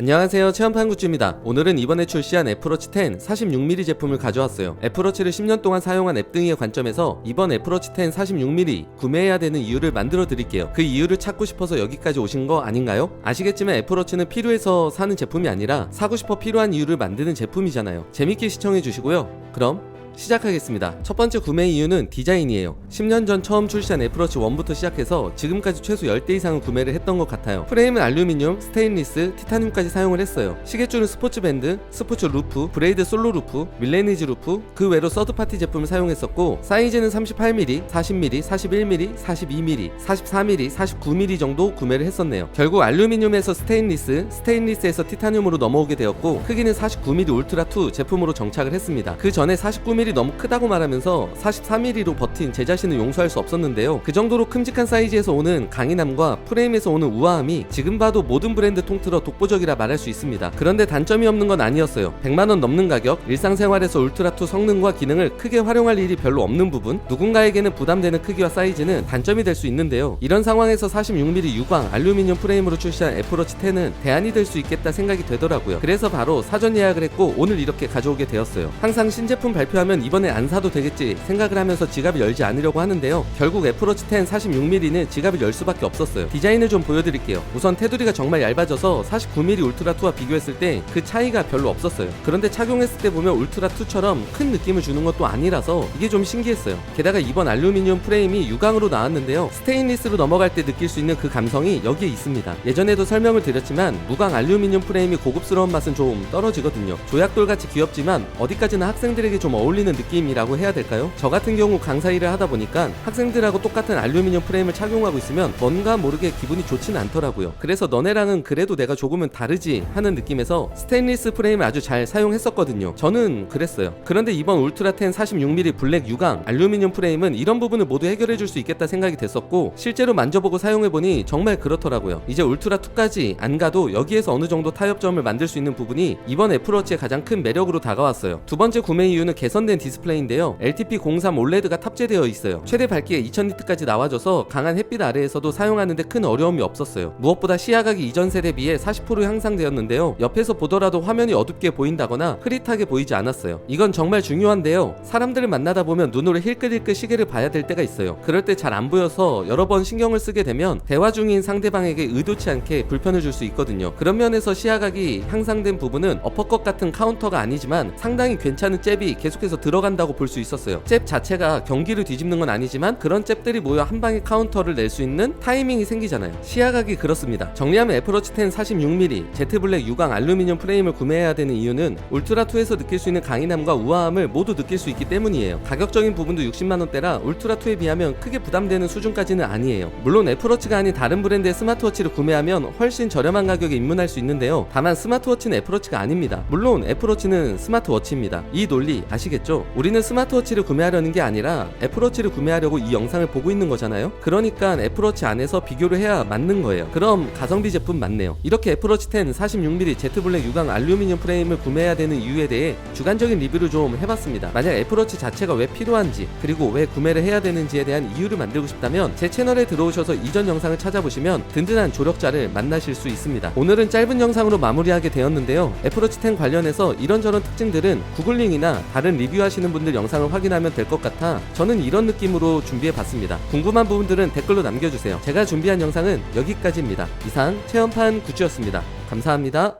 안녕하세요. 체험판 굿즈입니다. 오늘은 이번에 출시한 애플워치 10 46mm 제품을 가져왔어요. 애플워치를 10년 동안 사용한 앱등이의 관점에서 이번 애플워치 10 46mm 구매해야 되는 이유를 만들어 드릴게요. 그 이유를 찾고 싶어서 여기까지 오신 거 아닌가요? 아시겠지만 애플워치는 필요해서 사는 제품이 아니라 사고 싶어 필요한 이유를 만드는 제품이잖아요. 재밌게 시청해 주시고요. 그럼 시작하겠습니다. 첫 번째 구매 이유는 디자인이에요. 10년 전 처음 출시한 애플워치 1부터 시작해서 지금까지 최소 10대 이상은 구매를 했던 것 같아요. 프레임은 알루미늄, 스테인리스, 티타늄까지 사용을 했어요. 시계줄은 스포츠 밴드, 스포츠 루프, 브레이드 솔로 루프, 밀레니지 루프, 그 외로 서드파티 제품을 사용했었고 사이즈는 38mm, 40mm, 41mm, 42mm, 44mm, 49mm 정도 구매를 했었네요. 결국 알루미늄에서 스테인리스, 스테인리스에서 티타늄으로 넘어오게 되었고 크기는 49mm 울트라 2 제품으로 정착을 했습니다. 그 전에 49mm 너무 크다고 말하면서 43mm로 버틴 제 자신을 용서할 수 없었는데요. 그 정도로 큼직한 사이즈에서 오는 강인함과 프레임에서 오는 우아함이 지금 봐도 모든 브랜드 통틀어 독보적이라 말할 수 있습니다. 그런데 단점이 없는 건 아니었어요. 100만원 넘는 가격, 일상생활에서 울트라2 성능과 기능을 크게 활용할 일이 별로 없는 부분, 누군가에게는 부담되는 크기와 사이즈는 단점이 될 수 있는데요. 이런 상황에서 46mm 유광 알루미늄 프레임으로 출시한 애플워치 10은 대안이 될 수 있겠다 생각이 되더라고요. 그래서 바로 사전 예약을 했고 오늘 이렇게 가져오게 되었어요. 항상 신제품 발표하면 이번에 안 사도 되겠지 생각을 하면서 지갑을 열지 않으려고 하는데요. 결국 애플워치 10 46mm는 지갑을 열 수밖에 없었어요. 디자인을 좀 보여드릴게요. 우선 테두리가 정말 얇아져서 49mm 울트라 2와 비교했을 때 그 차이가 별로 없었어요. 그런데 착용했을 때 보면 울트라 2처럼 큰 느낌을 주는 것도 아니라서 이게 좀 신기했어요. 게다가 이번 알루미늄 프레임이 유광으로 나왔는데요. 스테인리스로 넘어갈 때 느낄 수 있는 그 감성이 여기에 있습니다. 예전에도 설명을 드렸지만 무광 알루미늄 프레임이 고급스러운 맛은 좀 떨어지거든요. 조약돌 같이 귀엽지만 어디까지나 학생들에게 좀 어울리 는 느낌이라고 해야 될까요? 저 같은 경우 강사 일을 하다 보니까 학생들하고 똑같은 알루미늄 프레임을 착용하고 있으면 뭔가 모르게 기분이 좋지는 않더라고요. 그래서 너네랑은 그래도 내가 조금은 다르지 하는 느낌에서 스테인리스 프레임을 아주 잘 사용했었거든요. 저는 그랬어요. 그런데 이번 울트라 10 46mm 블랙 유광 알루미늄 프레임은 이런 부분을 모두 해결해 줄 수 있겠다 생각이 됐었고 실제로 만져보고 사용해 보니 정말 그렇더라고요. 이제 울트라 2까지 안 가도 여기에서 어느 정도 타협점을 만들 수 있는 부분이 이번 애플워치의 가장 큰 매력으로 다가왔어요. 두 번째 구매 이유는 개선된 디스플레이인데요. LTP03 OLED가 탑재되어 있어요. 최대 밝기에 2000니트까지 나와줘서 강한 햇빛 아래에서도 사용하는데 큰 어려움이 없었어요. 무엇보다 시야각이 이전 세대 비해 40% 향상되었는데요. 옆에서 보더라도 화면이 어둡게 보인다거나 흐릿하게 보이지 않았어요. 이건 정말 중요한데요. 사람들을 만나다 보면 눈으로 힐끗힐끗 시계를 봐야 될 때가 있어요. 그럴 때 잘 안 보여서 여러 번 신경을 쓰게 되면 대화 중인 상대방에게 의도치 않게 불편을 줄 수 있거든요. 그런 면에서 시야각이 향상된 부분은 어퍼컷 같은 카운터가 아니지만 상당히 괜찮은 잽이 계속해서 들어간다고 볼 수 있었어요. 잽 자체가 경기를 뒤집는 건 아니지만 그런 잽들이 모여 한 방에 카운터를 낼 수 있는 타이밍이 생기잖아요. 시야각이 그렇습니다. 정리하면 애플워치 10 46mm 제트블랙 유광 알루미늄 프레임을 구매해야 되는 이유는 울트라2에서 느낄 수 있는 강인함과 우아함을 모두 느낄 수 있기 때문이에요. 가격적인 부분도 60만원대라 울트라2에 비하면 크게 부담되는 수준까지는 아니에요. 물론 애플워치가 아닌 다른 브랜드의 스마트워치를 구매하면 훨씬 저렴한 가격에 입문할 수 있는데요. 다만 스마트워치는 애플워치가 아닙니다. 물론 애플워치는 스마트워치입니다. 이 논리 아시겠죠? 우리는 스마트워치를 구매하려는 게 아니라 애플워치를 구매하려고 이 영상을 보고 있는 거잖아요. 그러니까 애플워치 안에서 비교를 해야 맞는 거예요. 그럼 가성비 제품 맞네요. 이렇게 애플워치 10 46mm 제트블랙 유광 알루미늄 프레임을 구매해야 되는 이유에 대해 주관적인 리뷰를 좀 해봤습니다. 만약 애플워치 자체가 왜 필요한지 그리고 왜 구매를 해야 되는지에 대한 이유를 만들고 싶다면 제 채널에 들어오셔서 이전 영상을 찾아보시면 든든한 조력자를 만나실 수 있습니다. 오늘은 짧은 영상으로 마무리하게 되었는데요. 애플워치 10 관련해서 이런저런 특징들은 구글링이나 다른 리뷰 하시는 분들 영상을 확인하면 될 것 같아 저는 이런 느낌으로 준비해 봤습니다. 궁금한 부분들은 댓글로 남겨주세요. 제가 준비한 영상은 여기까지입니다. 이상 체험판 굿즈였습니다. 감사합니다.